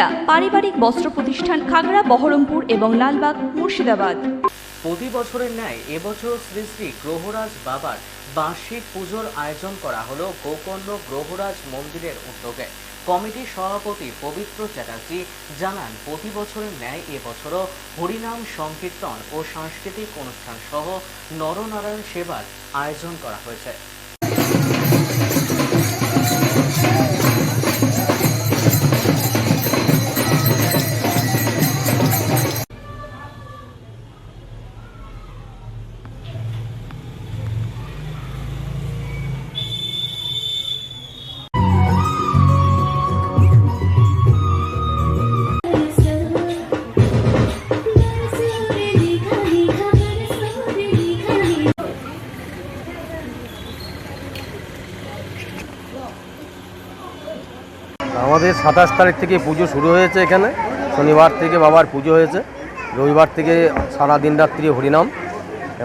সুনিতা পারিবারিক বস্ত্র প্রতিষ্ঠান খাগড়া, বহরমপুর এবং লালবাগ, মুর্শিদাবাদ। প্রতি বছরের ন্যায় এবছর শ্রী শ্রী গ্রহরাজ বাবার বার্ষিক পুজোর আয়োজন করা হলো গোকর্ণ গ্রহরাজ মন্দিরের উদ্যোগে। কমিটির সভাপতি পবিত্র চ্যাটার্জি জানান, প্রতি বছরের ন্যায় এবছরও হরিনাম সংকীর্তন ও সাংস্কৃতিক অনুষ্ঠান সহ নরনারায়ণ সেবার আয়োজন করা হয়েছে। আমাদের সাতাশ তারিখ থেকে পুজো শুরু হয়েছে এখানে। শনিবার থেকে বাবার পুজো হয়েছে। রবিবার থেকে সারা দিন রাত্রি হরিনাম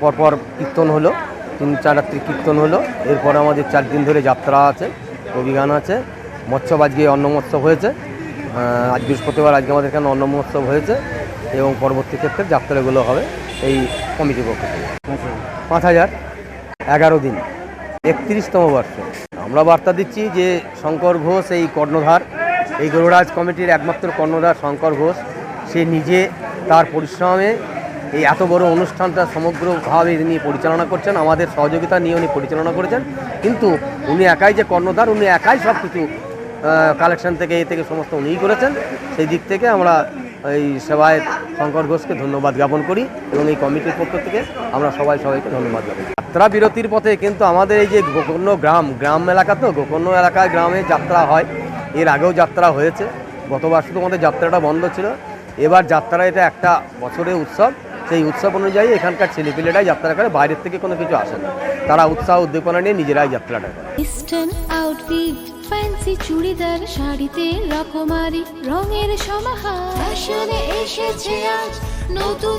পরপর কীর্তন হলো তিন চার রাত্রি কীর্তন হলো। এরপর আমাদের চার দিন ধরে যাত্রা আছে কবিগান আছে মৎস্য আজকে অন্ন মহোৎসব হয়েছে। আজ বৃহস্পতিবার আজকে আমাদের এখানে অন্ন মহোৎসব হয়েছে এবং পরবর্তী ক্ষেত্রে যাত্রাগুলো হবে এই কমিটির পক্ষ থেকে। পাঁচ হাজার এগারো দিন একত্রিশতম বর্ষ। আমরা বার্তা দিচ্ছি যে শঙ্কর ঘোষ, এই কর্ণধার, এই গরুরাজ কমিটির একমাত্র কর্ণধার শঙ্কর ঘোষ, সে নিজে তার পরিশ্রমে এই এত বড় অনুষ্ঠানটা সমগ্রভাবে তিনি পরিচালনা করছেন, আমাদের সহযোগিতা নিয়ে উনি পরিচালনা করেছেন কিন্তু উনি একাই যে কর্ণধার, উনি একাই সব কিছু কালেকশন থেকে, এ থেকে সমস্ত উনিই করেছেন সেই দিক থেকে আমরা এই সেবায় শঙ্কর ঘোষকে ধন্যবাদ জ্ঞাপন করি এবং এই কমিটির পক্ষ থেকে আমরা সবাই সবাইকে ধন্যবাদ জ্ঞাপন করি। যাত্রা বিরতির পথে কিন্তু আমাদের এই যে গোকর্ণ গ্রাম গ্রাম এলাকা তো, গোকর্ণ এলাকায় গ্রামে যাত্রা হয়। এর আগেও যাত্রা হয়েছে। গতবার শুধু আমাদের যাত্রাটা বন্ধ ছিল। এবার যাত্রা এটা একটা বছরের উৎসব। সেই উৎসব অনুযায়ী এখানকার ছেলেপিলেরাই যাত্রা করে, বাইরের থেকে কোনো কিছু আসে না। তারা উৎসাহ উদ্দীপনা নিয়ে নিজেরাই যাত্রাটা করে। ফ্যান্সি চুড়িদার, শাড়িতে রকমারি, রঙের সমাহার। এসেছে আজ নতুন